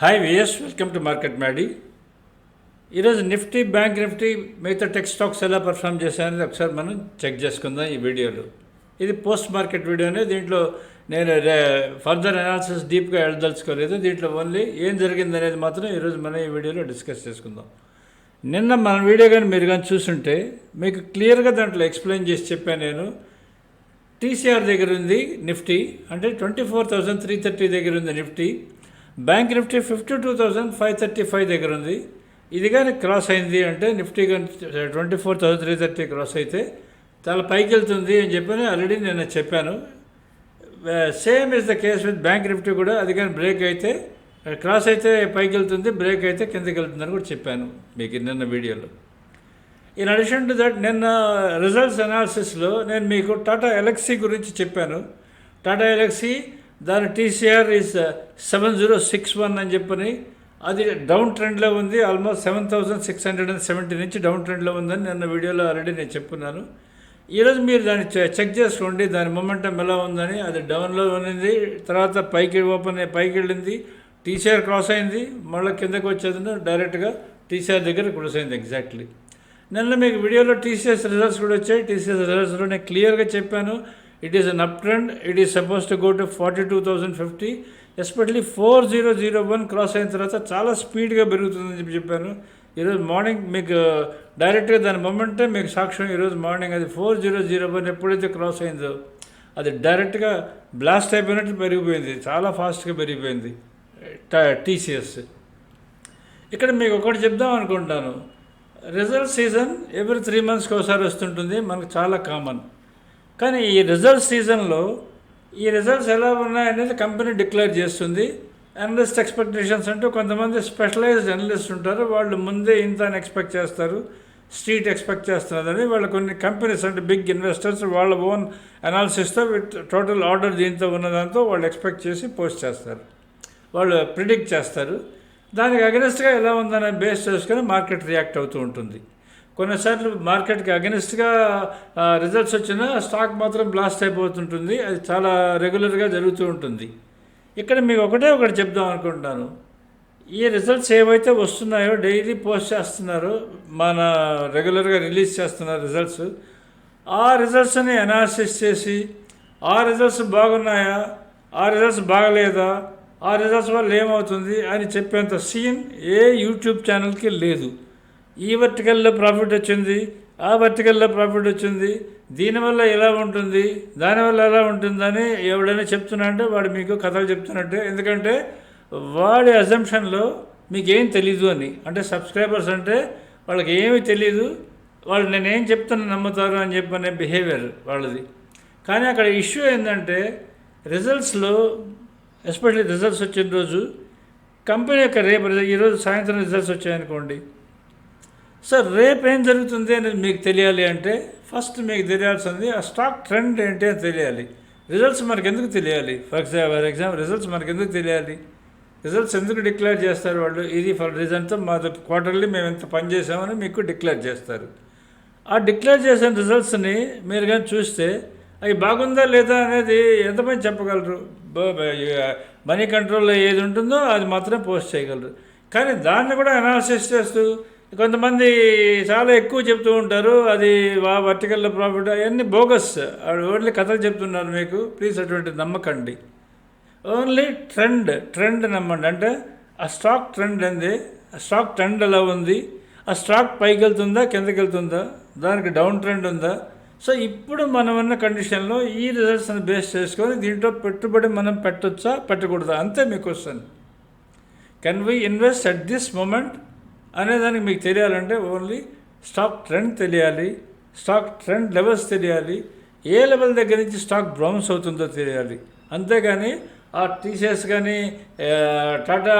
Hi విఎస్ welcome to market Maddy ఈరోజు Nifty bank Nifty మిగతా టెక్ స్టాక్స్ ఎలా పర్ఫామ్ చేశాయనేది ఒకసారి మనం చెక్ చేసుకుందాం ఈ వీడియోలో. ఇది పోస్ట్ మార్కెట్ వీడియోనే దీంట్లో నేను ఫర్దర్ అనాలిసిస్ డీప్గా వెళ్ళదలుచుకోలేదు. దీంట్లో ఓన్లీ ఏం జరిగింది అనేది మాత్రం ఈరోజు మనం ఈ వీడియోలో డిస్కస్ చేసుకుందాం. నిన్న మన వీడియో కానీ మీరు కానీ చూసుంటే మీకు క్లియర్గా దాంట్లో ఎక్స్ప్లెయిన్ చేసి చెప్పాను నేను. టీసీఆర్ దగ్గర ఉంది నిఫ్టీ అంటే twenty four thousand three thirty దగ్గర ఉంది Nifty bank Nifty fifty two thousand five thirty five దగ్గర ఉంది. ఇది కానీ క్రాస్ అయింది అంటే నిఫ్టీ కానీ twenty four thousand three thirty cross అయితే చాలా పైకి వెళ్తుంది అని చెప్పని ఆల్రెడీ నేను చెప్పాను. Same is the case with bank Nifty కూడా అది కానీ బ్రేక్ అయితే క్రాస్ అయితే పైకి వెళ్తుంది బ్రేక్ అయితే కిందకి వెళ్తుందని కూడా చెప్పాను మీకు నిన్న వీడియోలో. ఇన్ అడిషన్ టు దట్ నిన్న రిజల్ట్స్ అనాలిసిస్లో నేను మీకు టాటా ఎలక్సీ గురించి చెప్పాను. టాటా ఎలక్సీ దాని TCR is seven zero six one అని చెప్పని అది డౌన్ ట్రెండ్లో ఉంది. Almost seven thousand six hundred and seventy నుంచి డౌన్ ట్రెండ్లో ఉందని నిన్న వీడియోలో ఆల్రెడీ నేను చెప్పున్నాను. ఈరోజు మీరు దాన్ని చె- చెక్ చేసుకోండి. దాని మొమెంటం ఎలా ఉందని. అది డౌన్లో ఉన్నది. తర్వాత పైకి ఓపెన్ అయ్యి పైకి వెళ్ళింది. టీసీఆర్ క్రాస్ అయింది. మళ్ళీ కిందకి వచ్చేది డైరెక్ట్గా టీసీఆర్ దగ్గర క్రాస్ అయింది ఎగ్జాక్ట్లీ నిన్న మీకు వీడియోలో టీసీఎస్ రిజల్ట్స్ కూడా వచ్చాయి. టీసీఎస్ రిజల్ట్స్లో నేను క్లియర్గా చెప్పాను. It is an up trend it is suppose to go to forty two thousand fifty especially four zero zero one cross అయిన తర్వాత చాలా స్పీడ్గా పెరుగుతుందని చెప్పి చెప్పాను. ఈరోజు మార్నింగ్ మీకు డైరెక్ట్గా దాని మొమెంటే మీకు సాక్ష్యం ఈరోజు మార్నింగ్ అది ఫోర్ జీరో జీరో వన్ ఎప్పుడైతే క్రాస్ అయిందో అది డైరెక్ట్గా బ్లాస్ట్ అయిపోయినట్టు పెరిగిపోయింది. చాలా ఫాస్ట్గా పెరిగిపోయింది. టీసీఎస్. ఇక్కడ మీకు ఒకటి చెప్దాం అనుకుంటాను. రిజల్ట్ సీజన్ ఎవ్రీ త్రీ మంత్స్కి ఒకసారి వస్తుంటుంది. మనకు చాలా కామన్. కానీ ఈ రిజల్ట్ సీజన్లో ఈ రిజల్ట్స్ ఎలా ఉన్నాయనేది కంపెనీ డిక్లేర్ చేస్తుంది. అనలిస్ట్ ఎక్స్పెక్టేషన్స్ అంటూ కొంతమంది స్పెషలైజ్డ్ అనలిస్ట్ ఉంటారు. వాళ్ళు ముందే ఇంత అని ఎక్స్పెక్ట్ చేస్తారు. స్ట్రీట్ ఎక్స్పెక్ట్ చేస్తున్నారని వాళ్ళు కొన్ని కంపెనీస్ అంటే బిగ్ ఇన్వెస్టర్స్ వాళ్ళ ఓన్ అనాలిసిస్తో విత్ టోటల్ ఆర్డర్ దీంతో ఉన్నదాంతో వాళ్ళు ఎక్స్పెక్ట్ చేసి పోస్ట్ చేస్తారు. వాళ్ళు ప్రిడిక్ట్ చేస్తారు. దానికి అగెనిస్ట్గా ఎలా ఉందనే బేస్ చేసుకొని మార్కెట్ రియాక్ట్ అవుతూ ఉంటుంది. కొన్నిసార్లు మార్కెట్కి అగెనిస్ట్గా రిజల్ట్స్ వచ్చినా స్టాక్ మాత్రం బ్లాస్ట్ అయిపోతుంటుంది. అది చాలా రెగ్యులర్గా జరుగుతూ ఉంటుంది. ఇక్కడ మీకు ఒకటే ఒకటి చెప్దాం అనుకుంటున్నాను. ఈ రిజల్ట్స్ ఏవైతే వస్తున్నాయో డైలీ పోస్ట్ చేస్తున్నారో మన రెగ్యులర్గా రిలీజ్ చేస్తున్నారు రిజల్ట్స్ ఆ రిజల్ట్స్ని అనాలిసిస్ చేసి ఆ రిజల్ట్స్ బాగున్నాయా ఆ రిజల్ట్స్ బాగలేదా ఆ రిజల్ట్స్ వల్ల ఏమవుతుంది అని చెప్పేంత సీన్ ఏ యూట్యూబ్ ఛానల్కి లేదు. ఈ వర్టికల్లో ప్రాఫిట్ వచ్చింది ఆ వర్టికల్లో ప్రాఫిట్ వచ్చింది. దీనివల్ల ఎలా ఉంటుంది దానివల్ల ఎలా ఉంటుందని ఎవడైనా చెప్తున్నా అంటే వాడు మీకు కథలు చెప్తున్నట్టే. ఎందుకంటే వాడి అజంప్షన్లో మీకేం తెలీదు అని. అంటే సబ్స్క్రైబర్స్ అంటే వాళ్ళకి ఏమీ తెలీదు వాళ్ళు నేనేం చెప్తున్నా నమ్ముతారు అని చెప్పనే బిహేవియర్ వాళ్ళది. కానీ అక్కడ ఇష్యూ ఏంటంటే రిజల్ట్స్లో ఎస్పెషల్లీ రిజల్ట్స్ వచ్చిన రోజు కంపెనీ యొక్క రేపు ఈరోజు సాయంత్రం రిజల్ట్స్ వచ్చాయనుకోండి. సార్ రేపు ఏం జరుగుతుంది అనేది మీకు తెలియాలి అంటే ఫస్ట్ మీకు తెలియాల్సింది ఆ స్టాక్ ట్రెండ్ ఏంటి అని తెలియాలి. రిజల్ట్స్ మనకు ఎందుకు తెలియాలి? For example for example results మనకు ఎందుకు తెలియాలి? రిజల్ట్స్ ఎందుకు డిక్లేర్ చేస్తారు వాళ్ళు? ఇది ఫర్ రీజన్తో మాది క్వార్టర్లీ మేము ఎంత పని చేసామని మీకు డిక్లేర్ చేస్తారు. ఆ డిక్లేర్ చేసిన రిజల్ట్స్ని మీరు కానీ చూస్తే అవి బాగుందా లేదా అనేది ఎంతమంది చెప్పగలరు? మనీ కంట్రోల్లో ఏది ఉంటుందో అది మాత్రమే పోస్ట్ చేయగలరు. కానీ దాన్ని కూడా అనాలిసిస్ చేస్తూ కొంతమంది చాలా ఎక్కువ చెప్తూ ఉంటారు అది వా వర్టికల్లో ప్రాఫిట్ అవన్నీ బోగస్ ఓన్లీ కథలు చెప్తున్నారు మీకు. ప్లీజ్ అటువంటి నమ్మకండి. ఓన్లీ ట్రెండ్ ట్రెండ్ నమ్మండి. అంటే ఆ స్టాక్ ట్రెండ్ ఏంది? ఆ స్టాక్ ట్రెండ్ ఎలా ఉంది? ఆ స్టాక్ పైకి వెళ్తుందా కిందకి వెళ్తుందా దానికి డౌన్ ట్రెండ్ ఉందా? సో ఇప్పుడు మనం ఉన్న కండిషన్లో ఈ రిజల్ట్స్ని బేస్ చేసుకొని దీంట్లో పెట్టుబడి మనం పెట్టొచ్చా? పెట్టకూడదా? అంతే మీ question can we invest at this moment అనేదానికి మీకు తెలియాలంటే ఓన్లీ స్టాక్ ట్రెండ్ తెలియాలి స్టాక్ ట్రెండ్ లెవెల్స్ తెలియాలి ఏ లెవెల్ దగ్గర నుంచి స్టాక్ బ్రౌన్స్ అవుతుందో తెలియాలి. అంతేగాని ఆ టీసీఎస్ కానీ టాటా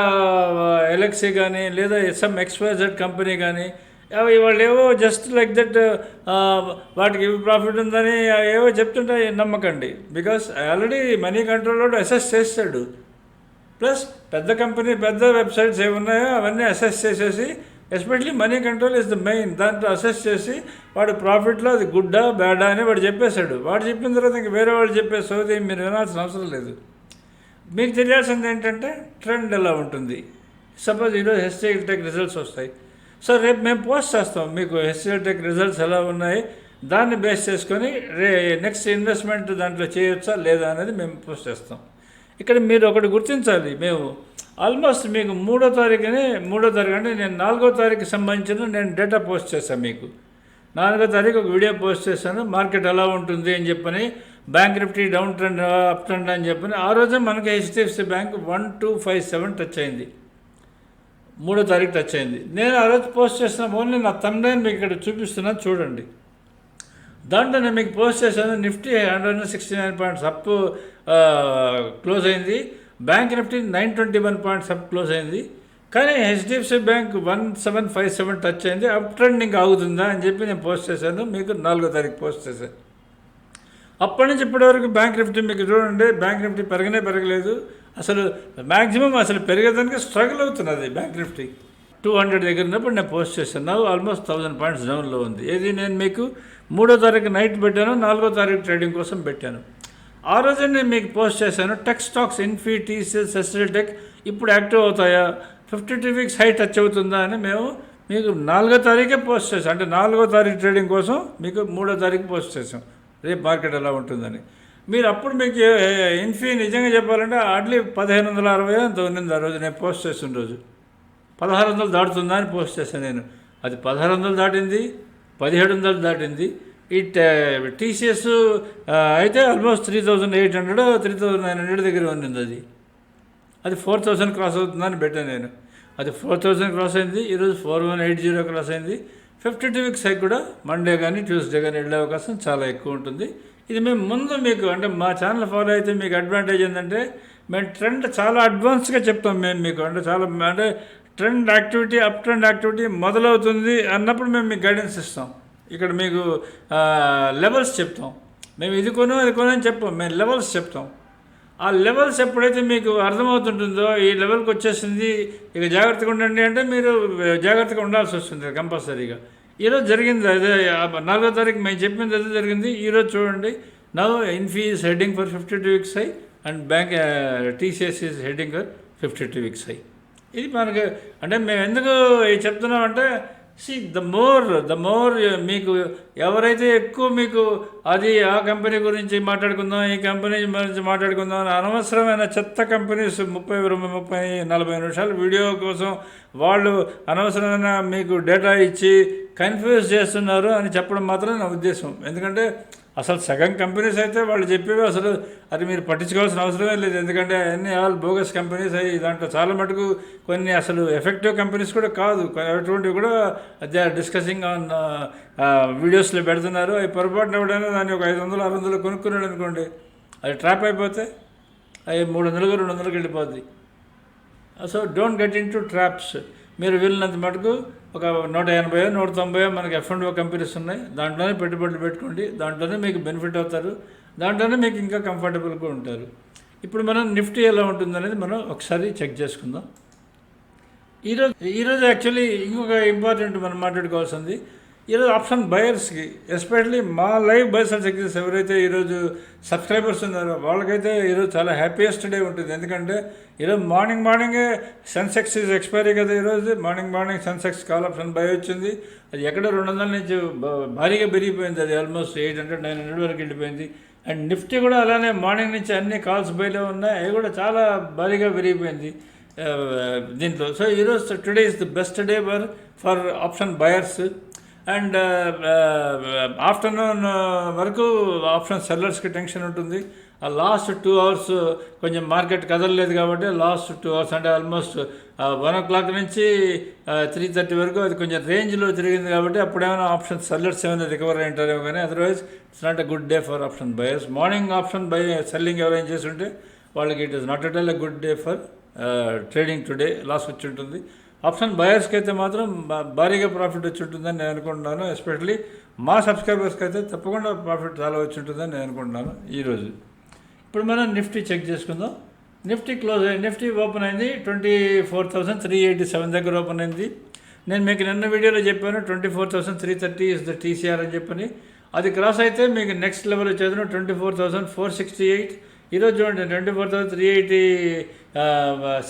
ఎలక్సీ కానీ లేదా ఎస్ఎం ఎక్స్వైజెడ్ కంపెనీ కానీ అవి వాళ్ళు ఏవో జస్ట్ లైక్ దట్ వాటికి ఇవి ప్రాఫిట్ ఉందని ఏవో చెప్తుంటే నమ్మకండి. Because already money control assess చేస్తాడు. ప్లస్ పెద్ద కంపెనీ పెద్ద వెబ్సైట్స్ ఏమున్నాయో అవన్నీ అసెస్ చేసేసి especially money control is the main దాంట్లో అసెస్ చేసి వాడు ప్రాఫిట్లో అది గుడ్డా బ్యాడా అని వాడు చెప్పేశాడు. వాడు చెప్పిన తర్వాత ఇంక వేరే వాళ్ళు చెప్పే సోది మీరు వినాల్సిన అవసరం లేదు. మీకు తెలియాల్సింది ఏంటంటే ట్రెండ్ ఎలా ఉంటుంది? సపోజ్ ఈరోజు హెచ్సిఎల్ టెక్ రిజల్ట్స్ వస్తాయి. సో రేపు మేము పోస్ట్ చేస్తాం. మీకు హెచ్సిఎల్ టెక్ రిజల్ట్స్ ఎలా ఉన్నాయి? దాన్ని బేస్ చేసుకొని రే నెక్స్ట్ ఇన్వెస్ట్మెంట్ దాంట్లో చేయొచ్చా లేదా అనేది మేము పోస్ట్ చేస్తాం. ఇక్కడ మీరు ఒకటి గుర్తించాలి. మేము ఆల్మోస్ట్ మీకు మూడో తారీఖునే మూడో తారీఖు అంటే నేను నాలుగో తారీఖు సంబంధించిన నేను డేటా పోస్ట్ చేశాను మీకు. నాలుగో తారీఖు ఒక వీడియో పోస్ట్ చేశాను. మార్కెట్ ఎలా ఉంటుంది అని చెప్పని bank Nifty down trend up trend అని చెప్పని ఆ రోజే మనకి HDFC bank one two five seven touch అయింది. మూడో తారీఖు టచ్ అయింది. నేను ఆ రోజు పోస్ట్ చేసిన ఓన్లీ నా తమ్డైన్ మీకు ఇక్కడ చూపిస్తున్నాను చూడండి. దాంట్లో నేను మీకు పోస్ట్ చేశాను Nifty hundred sixty nine points up close అయింది. Bank Nifty nine twenty one points up close అయింది. కానీ HDFC bank one seven five seven touch అయింది. అప్ ట్రెండింగ్ ఆగుతుందా అని చెప్పి నేను పోస్ట్ చేశాను. మీకు నాలుగో తారీఖు పోస్ట్ చేశాను. అప్పటి నుంచి ఇప్పటివరకు బ్యాంక్ నిఫ్టీ మీకు చూడండి బ్యాంక్ నిఫ్టీ పెరగనే పెరగలేదు. అసలు మ్యాక్సిమం అసలు పెరిగేదానికి స్ట్రగుల్ అవుతున్నది బ్యాంక్ నిఫ్టీ టూ హండ్రెడ్ దగ్గర ఉన్నప్పుడు నేను పోస్ట్ చేశాను. ఆల్మోస్ట్ థౌజండ్ పాయింట్స్ డౌన్లో ఉంది. ఏది నేను మీకు మూడో తారీఖు నైట్ పెట్టాను నాలుగో తారీఖు ట్రేడింగ్ కోసం పెట్టాను. ఆ రోజే నేను మీకు పోస్ట్ చేశాను. Tech stocks Infy TCS SL tech ఇప్పుడు యాక్టివ్ అవుతాయా? Fifty two weeks high touch అవుతుందా అని మేము మీకు నాలుగో తారీఖే పోస్ట్ చేసాం అంటే నాలుగో తారీఖు ట్రేడింగ్ కోసం మీకు మూడో తారీఖు పోస్ట్ చేసాం రేపు మార్కెట్ ఎలా ఉంటుందని. మీరు అప్పుడు మీకు ఇన్ఫీ నిజంగా చెప్పాలంటే ఆడ్లీ పదిహేను వందల అరవై అంత ఉన్నింది ఆ రోజు నేను పోస్ట్ చేసిన రోజు. పదహారు వందలు దాటుతుందా అని పోస్ట్ చేశాను నేను. అది పదహారు వందలు దాటింది పదిహేడు వందలు దాటింది ఇట్ టీసీఎస్ అయితే almost three thousand eight hundred three thousand nine hundred దగ్గర ఉండింది అది. అది ఫోర్ థౌజండ్ క్రాస్ అవుతుందని పెట్టాను నేను. అది ఫోర్ థౌజండ్ క్రాస్ అయింది ఈరోజు four one eight zero cross అయింది. ఫిఫ్టీ టూ వీక్స్ అయి కూడా మండే కానీ ట్యూస్డే కానీ వెళ్ళే అవకాశం చాలా ఎక్కువ ఉంటుంది. ఇది మేము ముందు మీకు అంటే మా ఛానల్ ఫాలో అయితే మీకు అడ్వాంటేజ్ ఏంటంటే మేము ట్రెండ్ చాలా అడ్వాన్స్గా చెప్తాం మేము మీకు. అంటే చాలా అంటే trend activity up trend activity మొదలవుతుంది అన్నప్పుడు మేము మీకు గైడెన్స్ ఇస్తాం. ఇక్కడ మీకు లెవెల్స్ చెప్తాం. మేము ఇది కొను అది కొను అని చెప్పాం. మేము లెవెల్స్ చెప్తాం. ఆ లెవెల్స్ ఎప్పుడైతే మీకు అర్థమవుతుంటుందో ఈ లెవెల్కి వచ్చేసింది ఇక జాగ్రత్తగా ఉండండి అంటే మీరు జాగ్రత్తగా ఉండాల్సి వస్తుంది కంపల్సరీగా. ఈరోజు జరిగింది అదే నాలుగో తారీఖు మేము చెప్పింది అదే జరిగింది. ఈరోజు చూడండి. Now Infy's heading for fifty two weeks high and bank TCS is heading for fifty two weeks high ఇది మనకు అంటే మేము ఎందుకు ఇది చెప్తున్నామంటే see the more the more మీకు ఎవరైతే ఎక్కువ మీకు అది ఆ కంపెనీ గురించి మాట్లాడుకుందాం ఈ కంపెనీ గురించి మాట్లాడుకుందాం అని అనవసరమైన చెత్త కంపెనీస్ ముప్పై ముప్పై నలభై నిమిషాలు వీడియో కోసం వాళ్ళు అనవసరమైన మీకు డేటా ఇచ్చి కన్ఫ్యూజ్ చేస్తున్నారు అని చెప్పడం మాత్రం నా ఉద్దేశం. ఎందుకంటే అసలు సగం కంపెనీస్ అయితే వాళ్ళు చెప్పేవి అసలు అది మీరు పట్టించుకోవాల్సిన అవసరమే లేదు. ఎందుకంటే అన్ని ఆల్ బోగస్ కంపెనీస్ అయ్యి దాంట్లో చాలా మటుకు కొన్ని అసలు ఎఫెక్టివ్ కంపెనీస్ కూడా కాదు. అటువంటివి కూడా దే ఆర్ డిస్కసింగ్ ఆన్ వీడియోస్లో పెడుతున్నారు. అవి పొరపాటున ఎవడైనా దాన్ని ఒక ఐదు వందలు ఆరు వందలు కొనుక్కున్నాడు అనుకోండి అది ట్రాప్ అయిపోతే అవి మూడు వందలుగా రెండు వందలకి వెళ్ళిపోద్ది. So don't get into traps మీరు వీళ్ళినంత మటుకు ఒక నూట ఎనభై నూట తొంభై మనకి ఎఫ్ అండ్ ఓ కంపెనీస్ ఉన్నాయి. దాంట్లోనే పెట్టుబడులు పెట్టుకోండి. దాంట్లోనే మీకు బెనిఫిట్ అవుతారు. దాంట్లోనే మీకు ఇంకా కంఫర్టబుల్గా ఉంటారు. ఇప్పుడు మనం నిఫ్టీ ఎలా ఉంటుందనేది మనం ఒకసారి చెక్ చేసుకుందాం. ఈరోజు ఈరోజు యాక్చువల్లీ ఇంకొక ఇంపార్టెంట్ మనం మాట్లాడుకోవాల్సింది. ఈరోజు ఆప్షన్ బయర్స్కి ఎస్పెషల్లీ మా లైవ్ బయర్స్ అండ్ సెక్యూరిటీస్ ఎవరైతే ఈరోజు సబ్స్క్రైబర్స్ ఉన్నారో వాళ్ళకైతే ఈరోజు చాలా హ్యాపీయెస్ట్ డే ఉంటుంది. ఎందుకంటే ఈరోజు మార్నింగ్ మార్నింగే సెన్సెక్స్ ఈజ్ ఎక్స్పైరీ కదా ఈరోజు. Morning morning Sensex call option buy వచ్చింది. అది ఎక్కడ రెండు వందల నుంచి భారీగా పెరిగిపోయింది. అది almost eight hundred nine hundred వరకు వెళ్ళిపోయింది. అండ్ నిఫ్టీ కూడా అలానే మార్నింగ్ నుంచి అన్ని కాల్స్ బైలో ఉన్నాయి. అవి కూడా చాలా భారీగా పెరిగిపోయింది దీంట్లో. సో ఈరోజు today is the best day for for option buyers and afternoon వరకు ఆప్షన్ సెల్లర్స్కి టెన్షన్ ఉంటుంది. ఆ లాస్ట్ టూ అవర్స్ కొంచెం మార్కెట్ కదలలేదు కాబట్టి లాస్ట్ టూ అవర్స్ అంటే ఆల్మోస్ట్ వన్ ఓ క్లాక్ నుంచి త్రీ థర్టీ వరకు అది కొంచెం రేంజ్లో తిరిగింది కాబట్టి అప్పుడేమైనా ఆప్షన్ సెల్లర్స్ ఏమైనా రికవర్ అయింటారేమో కానీ otherwise it's not a good day for option buyers. Morning option buy selling ఎవరైనా చేస్తుంటే వాళ్ళకి it is not at all a good day for trading today loss వచ్చి ఉంటుంది. ఆప్షన్ బయర్స్కి అయితే మాత్రం భారీగా ప్రాఫిట్ వచ్చి ఉంటుందని నేను అనుకుంటున్నాను. ఎస్పెషలీ మా సబ్స్క్రైబర్స్కి అయితే తప్పకుండా ప్రాఫిట్ చాలా వచ్చి ఉంటుందని నేను అనుకుంటున్నాను ఈరోజు ఇప్పుడు మనం నిఫ్టీ చెక్ చేసుకుందాం. నిఫ్టీ క్లోజ్ అయ్యి నిఫ్టీ ఓపెన్ అయింది twenty four thousand three eighty seven దగ్గర ఓపెన్ అయింది. నేను మీకు నిన్న వీడియోలో చెప్పాను twenty four thousand three thirty is the TCR అని చెప్పని. అది క్రాస్ అయితే మీకు నెక్స్ట్ లెవెల్ వచ్చేది twenty four thousand four sixty eight. ఈరోజు చూడండి twenty four thousand three eighty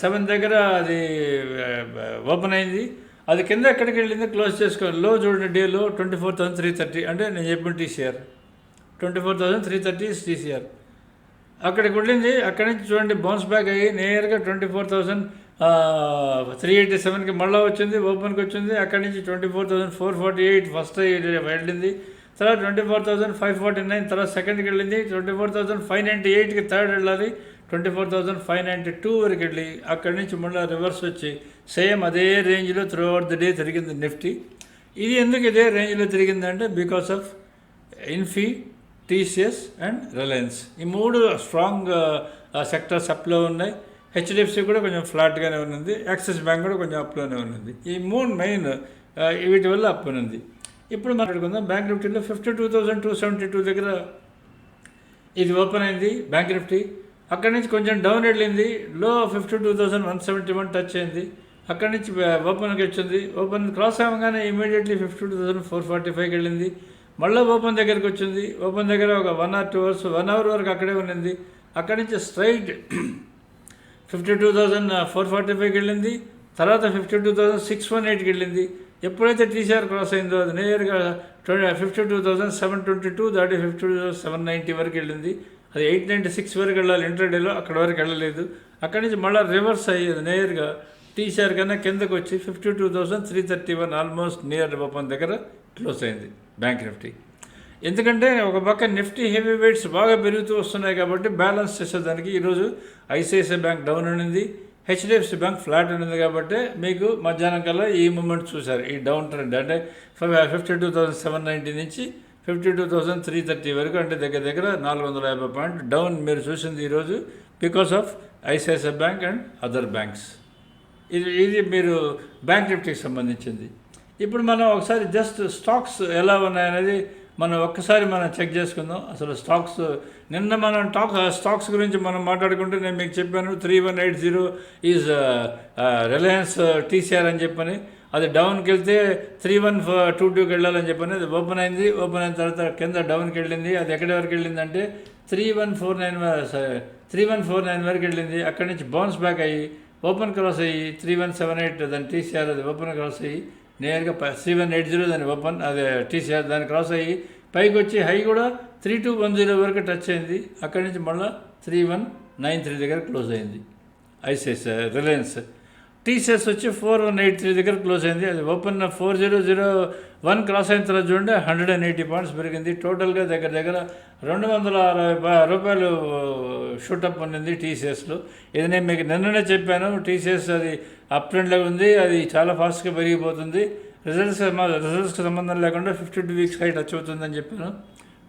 seven దగ్గర అది ఓపెన్ అయింది. అది కింద ఎక్కడికి వెళ్ళింది? క్లోజ్ చేసుకోవాలి లో చూడండి డేలో twenty four thousand three thirty అంటే నేను చెప్పిన TCR twenty four thousand three thirty TCR అక్కడికి వెళ్ళింది. అక్కడి నుంచి చూడండి బౌన్స్ బ్యాక్ అయ్యి నేరుగా twenty four thousand three eighty సెవెన్కి మళ్ళీ వచ్చింది ఓపెన్కి వచ్చింది. అక్కడి నుంచి twenty four thousand four forty eight first వెళ్ళింది. తర్వాత twenty four thousand five forty nine తర్వాత సెకండ్కి వెళ్ళింది twenty four thousand five ninety ఎయిట్కి థర్డ్ వెళ్ళాలి twenty four thousand five ninety two వరకు వెళ్ళి అక్కడి నుంచి మళ్ళీ రివర్స్ వచ్చి సేమ్ అదే రేంజ్లో త్రూ అవుట్ ద డే తిరిగింది నిఫ్టీ ఇది ఎందుకు ఇదే రేంజ్లో తిరిగిందంటే because of Infy TCS and Reliance ఈ మూడు స్ట్రాంగ్ సెక్టర్స్ అప్లో ఉన్నాయి. హెచ్డిఎఫ్సి కూడా కొంచెం ఫ్లాట్గానే ఉన్నది. యాక్సిస్ బ్యాంక్ కూడా కొంచెం అప్లోనే ఉన్నది. ఈ మూడు మెయిన్ uh, వీటి వల్ల అప్ ఉన్నది. ఇప్పుడు మాట్లాడుకుందాం. బ్యాంక్ నిఫ్టీలో fifty two thousand two seventy two దగ్గర ఇది ఓపెన్ అయింది బ్యాంక్ నిఫ్టీ. అక్కడి నుంచి కొంచెం డౌన్ వెళ్ళింది లో fifty two thousand one seventy one touch అయింది. అక్కడి నుంచి ఓపెన్కి వచ్చింది. ఓపెన్ క్రాస్ అవ్వగానే immediately fifty two thousand four forty ఫైవ్కి వెళ్ళింది. మళ్ళీ ఓపెన్ దగ్గరికి వచ్చింది. ఓపెన్ దగ్గర ఒక one or two hours one hour వరకు అక్కడే ఉన్నింది అక్కడి నుంచి straight fifty two thousand four forty ఫైవ్కి వెళ్ళింది. తర్వాత fifty two thousand six one ఎయిట్కి వెళ్ళింది. ఎప్పుడైతే టీసీఆర్ క్రాస్ అయిందో అది నేరుగా twenty fifty two thousand seven twenty two దాటి fifty two thousand seven ninety వరకు వెళ్ళింది. అది ఎయిట్ నైంటీ సిక్స్ వరకు వెళ్ళాలి ఇంటర్డేలో అక్కడ వరకు వెళ్ళలేదు. అక్కడి నుంచి మళ్ళీ రివర్స్ అయ్యేది నేరుగా టీసీఆర్ కన్నా కిందకు వచ్చి fifty two thousand three thirty one almost near open దగ్గర క్లోజ్ అయింది బ్యాంక్ నిఫ్టీ ఎందుకంటే ఒక పక్క నిఫ్టీ హెవీ వెయిట్స్ బాగా పెరుగుతూ వస్తున్నాయి కాబట్టి బ్యాలెన్స్ చేసేదానికి ఈరోజు ఐసిఐసిఐ బ్యాంక్ డౌన్ ఉన్నింది హెచ్డిఎఫ్సి బ్యాంక్ ఫ్లాట్ ఉంది కాబట్టి మీకు మధ్యాహ్నం కల్లా ఈ మూమెంట్ చూశారు. ఈ డౌన్ ట్రెండ్ అంటే fifty two thousand seven ninety నుంచి fifty two thousand three thirty వరకు అంటే దగ్గర దగ్గర నాలుగు వందల యాభై పాయింట్ డౌన్ మీరు చూసింది ఈరోజు because of ICICI bank and other banks ఇది ఇది మీరు బ్యాంక్ నిఫ్టీకి సంబంధించింది. ఇప్పుడు మనం ఒకసారి జస్ట్ స్టాక్స్ ఎలా ఉన్నాయనేది మనం ఒక్కసారి మనం చెక్ చేసుకుందాం. అసలు స్టాక్స్ నిన్న మనం టాక్ స్టాక్స్ గురించి మనం మాట్లాడుకుంటే నేను మీకు చెప్పాను three one eight zero is Reliance TCR అని చెప్పని. అది డౌన్కి వెళ్తే త్రీ వన్ టూ టూకి వెళ్ళాలని చెప్పని. అది ఓపెన్ అయింది ఓపెన్ అయిన తర్వాత కింద డౌన్కి వెళ్ళింది అది ఎక్కడి వరకు వెళ్ళిందంటే three one four nine three one four nine వరకు వెళ్ళింది. అక్కడి నుంచి బౌన్స్ బ్యాక్ అయ్యి ఓపెన్ క్రాస్ అయ్యి త్రీ వన్ సెవెన్ ఎయిట్ దాని టీసీఆర్ అది ఓపెన్ క్రాస్ అయ్యి నేరుగా త్రీ వన్ ఎయిట్ జీరో దాని ఓపెన్ అదే టీసీఆర్ దాన్ని క్రాస్ అయ్యి పైకి వచ్చి హై కూడా త్రీ టూ వన్ జీరో వరకు టచ్ అయింది. అక్కడి నుంచి మళ్ళీ త్రీ వన్ నైన్ త్రీ దగ్గర క్లోజ్ అయింది. ICS Reliance. టీసీఎస్ వచ్చి ఫోర్ వన్ ఎయిట్ త్రీ దగ్గర క్లోజ్ అయింది. అది open four zero zero one cross అయిన తర్వాత చూడండి హండ్రెడ్ అండ్ ఎయిటీ పాయింట్స్ పెరిగింది. టోటల్గా దగ్గర దగ్గర రెండు వందల అరవై రూపాయలు షూటప్ ఉన్నింది టీసీఎస్లో ఇది నేను మీకు నిన్ననే చెప్పాను టీసీఎస్ అది అప్ ట్రెండ్లో ఉంది అది చాలా ఫాస్ట్గా పెరిగిపోతుంది. రిజల్ట్స్ రిజల్ట్స్కి సంబంధం లేకుండా fifty two weeks high touch అవుతుందని చెప్పాను.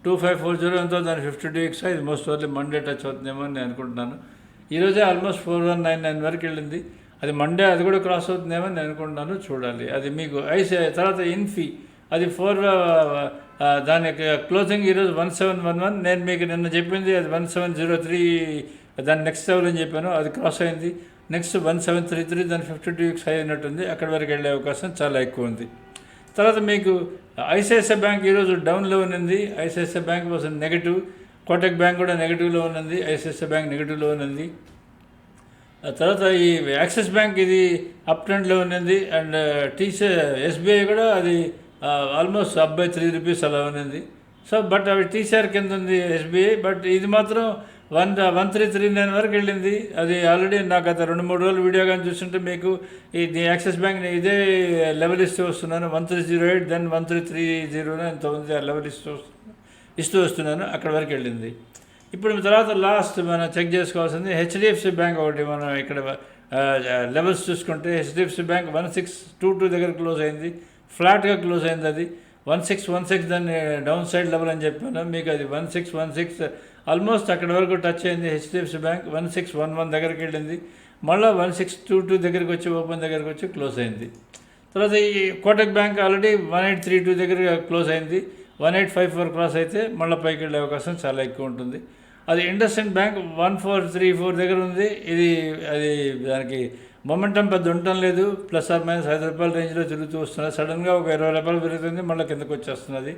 టూ ఫైవ్ ఫోర్ జీరో ఎంతో దాని ఫిఫ్టీ టూ వీక్స్ ఇది మోస్ట్ ఓన్లీ మండే టచ్ అవుతుందేమో అని నేను అనుకుంటున్నాను. ఈరోజే almost four one nine nine వరకు వెళ్ళింది. అది మండే అది కూడా క్రాస్ అవుతుందేమో నేను అనుకుంటున్నాను చూడాలి. అది మీకు ఐసీ తర్వాత ఇన్ఫీ అది ఫోర్ దాని యొక్క క్లోజింగ్ ఈరోజు వన్ సెవెన్ వన్ వన్ నేను మీకు నిన్న చెప్పింది అది వన్ సెవెన్ జీరో త్రీ దాని నెక్స్ట్ లెవెల్ అని చెప్పాను. అది క్రాస్ అయింది. Next one seven three three దాని ఫిఫ్టీ టూ వీక్స్ అయినట్టుంది అక్కడి వరకు వెళ్ళే అవకాశం చాలా ఎక్కువ ఉంది. తర్వాత మీకు ఐసిఐసిఐ బ్యాంక్ ఈరోజు డౌన్లో ఉన్నది. ICICI bank was negative. Kotak bank కూడా నెగిటివ్లో ఉన్నది. ఐసిఐసిఐ బ్యాంక్ నెగిటివ్లో ఉన్నది. తర్వాత ఈ యాక్సిస్ బ్యాంక్ ఇది అప్ ట్రెండ్లో ఉన్నది. అండ్ టీసీ ఎస్బీఐ కూడా అది almost up by three rupees అలా ఉన్నది. సో బట్ అవి టీసీఆర్ కింద ఉంది ఎస్బీఐ. బట్ ఇది మాత్రం one one three three nine వరకు వెళ్ళింది. అది ఆల్రెడీ నాకు గత రెండు మూడు రోజులు వీడియో కానీ చూస్తుంటే మీకు ఈ యాక్సిస్ బ్యాంక్ ఇదే లెవెల్ ఇస్తూ వస్తున్నాను. One three zero eight then one three three zero ఎంత ఉంది ఆ లెవెల్ ఇస్తూ వస్తున్నాను ఇస్తూ వస్తున్నాను. అక్కడ వరకు వెళ్ళింది. ఇప్పుడు తర్వాత లాస్ట్ మనం చెక్ చేసుకోవాల్సింది హెచ్డిఎఫ్సి బ్యాంక్ ఒకటి మనం ఇక్కడ లెవెల్స్ చూసుకుంటే HDFC bank one six two two దగ్గర క్లోజ్ అయింది. ఫ్లాట్గా క్లోజ్ అయింది అది. వన్ సిక్స్ వన్ సిక్స్ దాన్ని డౌన్ సైడ్ లెవెల్ అని చెప్పాను. మీకు అది one six one six almost అక్కడ వరకు టచ్ అయింది HDFC bank one six one one దగ్గరికి వెళ్ళింది. మళ్ళీ వన్ సిక్స్ టూ టూ దగ్గరికి వచ్చి ఓపెన్ దగ్గరికి వచ్చి క్లోజ్ అయింది. తర్వాత ఈ Kotak bank already one eight three two దగ్గర క్లోజ్ అయింది. One eight five four cross అయితే మళ్ళీ పైకి వెళ్ళే అవకాశం చాలా ఎక్కువ ఉంటుంది. అది IndusInd bank one four three four దగ్గర ఉంది. ఇది అది దానికి మొమెంటం పెద్ద ఉండటం లేదు. ప్లస్ ఆర్ మైనస్ ఐదు రూపాయల రేంజ్లో తిరుగుతూ వస్తున్నది సడన్గా ఒక ఇరవై రూపాయలు పెరుగుతుంది. మళ్ళీ కిందకు వచ్చేస్తున్నది.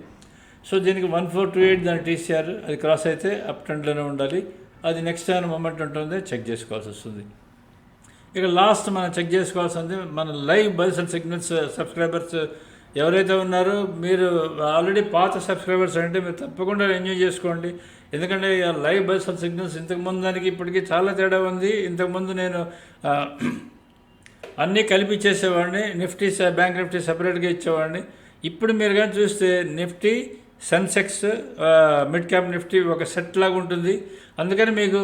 సో దీనికి వన్ ఫోర్ టూ ఎయిట్ దాని టీసీఆర్ అది క్రాస్ అయితే అప్ ట్రెండ్లోనే ఉండాలి. అది నెక్స్ట్ టైం మూమెంట్ ఉంటుంది చెక్ చేసుకోవాల్సి వస్తుంది. ఇక లాస్ట్ మనం చెక్ చేసుకోవాల్సింది మన live bulls and signals subscribers ఎవరైతే ఉన్నారో మీరు ఆల్రెడీ పాత సబ్స్క్రైబర్స్ అంటే మీరు తప్పకుండా ఎంజాయ్ చేసుకోండి. ఎందుకంటే లైవ్ బల్స్ అండ్ సిగ్నల్స్ ఇంతకుముందు దానికి ఇప్పటికీ చాలా తేడా ఉంది. ఇంతకుముందు నేను అన్నీ కలిపి ఇచ్చేసేవాడిని. నిఫ్టీ బ్యాంక్ నిఫ్టీ సపరేట్గా ఇచ్చేవాడిని. ఇప్పుడు మీరు కానీ చూస్తే Nifty Sensex mid cap Nifty ఒక సెట్ లాగా ఉంటుంది. అందుకని మీకు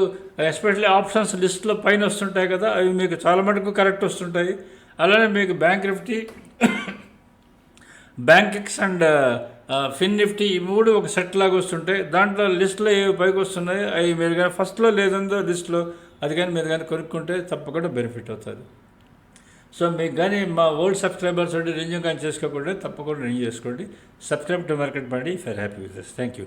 ఎస్పెషల్లీ ఆప్షన్స్ లిస్ట్లో పైన వస్తుంటాయి కదా అవి మీకు చాలా మటుకు కరెక్ట్ వస్తుంటాయి. అలానే మీకు bank Nifty Bankex and Fin Nifty ఈ మూడు ఒక సెట్ లాగా వస్తుంటాయి. దాంట్లో లిస్ట్లో ఏవి పైకి వస్తున్నాయి అవి మీరు కానీ ఫస్ట్లో లేదందో లిస్ట్లో అది కానీ మీరు కానీ కొనుక్కుంటే తప్పకుండా బెనిఫిట్ అవుతుంది. సో మీకు కానీ మా ఓల్డ్ సబ్స్క్రైబర్స్ ఉంటే రిన్యూ కానీ చేసుకోకుండా తప్పకుండా రిన్యూ చేసుకోండి. Subscribe to market Mandi for happy with thank you